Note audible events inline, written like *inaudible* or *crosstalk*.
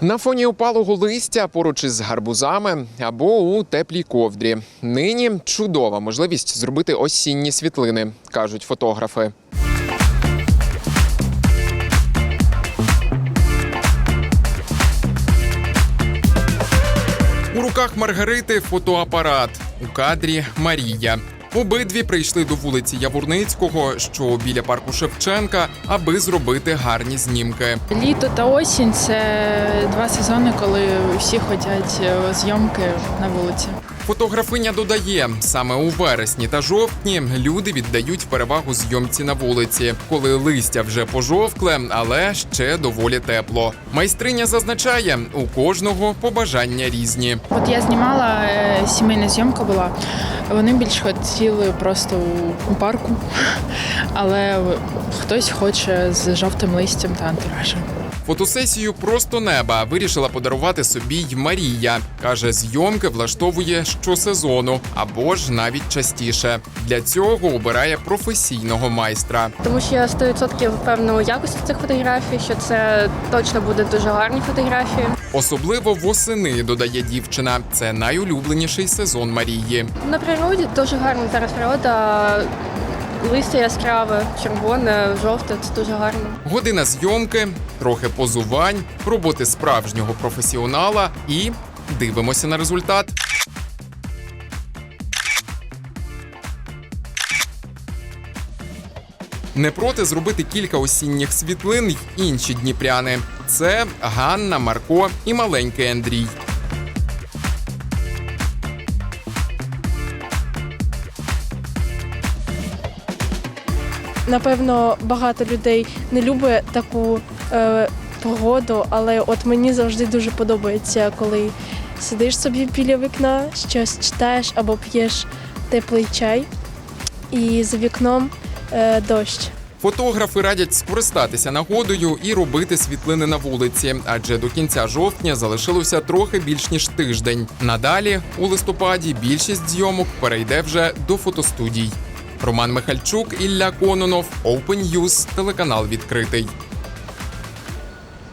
На фоні опалого листя поруч із гарбузами або у теплій ковдрі. Нині чудова можливість зробити осінні світлини, кажуть фотографи. У руках Маргарити фотоапарат. У кадрі Марія. Обидві прийшли до вулиці Яворницького, що біля парку Шевченка, аби зробити гарні знімки. Літо та осінь це два сезони, коли всі хочуть е, зйомки на вулиці. Фотографиня додає, саме у вересні та жовтні люди віддають перевагу зйомці на вулиці, коли листя вже пожовкле, але ще доволі тепло. Майстриня зазначає, у кожного побажання різні. От я знімала е, сімейна зйомка була. Вони більш хотіли просто у- парку, *laughs* але хтось хоче з жовтим листям та антуражем. Фотосесію просто неба вирішила подарувати собі й Марія. каже, зйомки влаштовує щосезону або ж навіть частіше. Для цього обирає професійного майстра. Тому що я 100% впевнена у якості цих фотографій, що це точно буде дуже гарні фотографії. Особливо восени додає дівчина. Це найулюбленіший сезон Марії. На природі дуже гарна зараз природа. Листя яскраве, червоне, жовте це дуже гарно. Година зйомки, трохи позувань, роботи справжнього професіонала і дивимося на результат. Не проти зробити кілька осінніх світлин й інші дніпряни. Це Ганна, Марко і маленький Андрій. Напевно, багато людей не любить таку е, погоду, але от мені завжди дуже подобається, коли сидиш собі біля вікна, щось читаєш або п'єш теплий чай, і за вікном е, дощ. Фотографи радять скористатися нагодою і робити світлини на вулиці, адже до кінця жовтня залишилося трохи більш ніж тиждень. Надалі, у листопаді, більшість зйомок перейде вже до фотостудій. Роман Михальчук, Ілля Кононов, Open News, телеканал відкритий.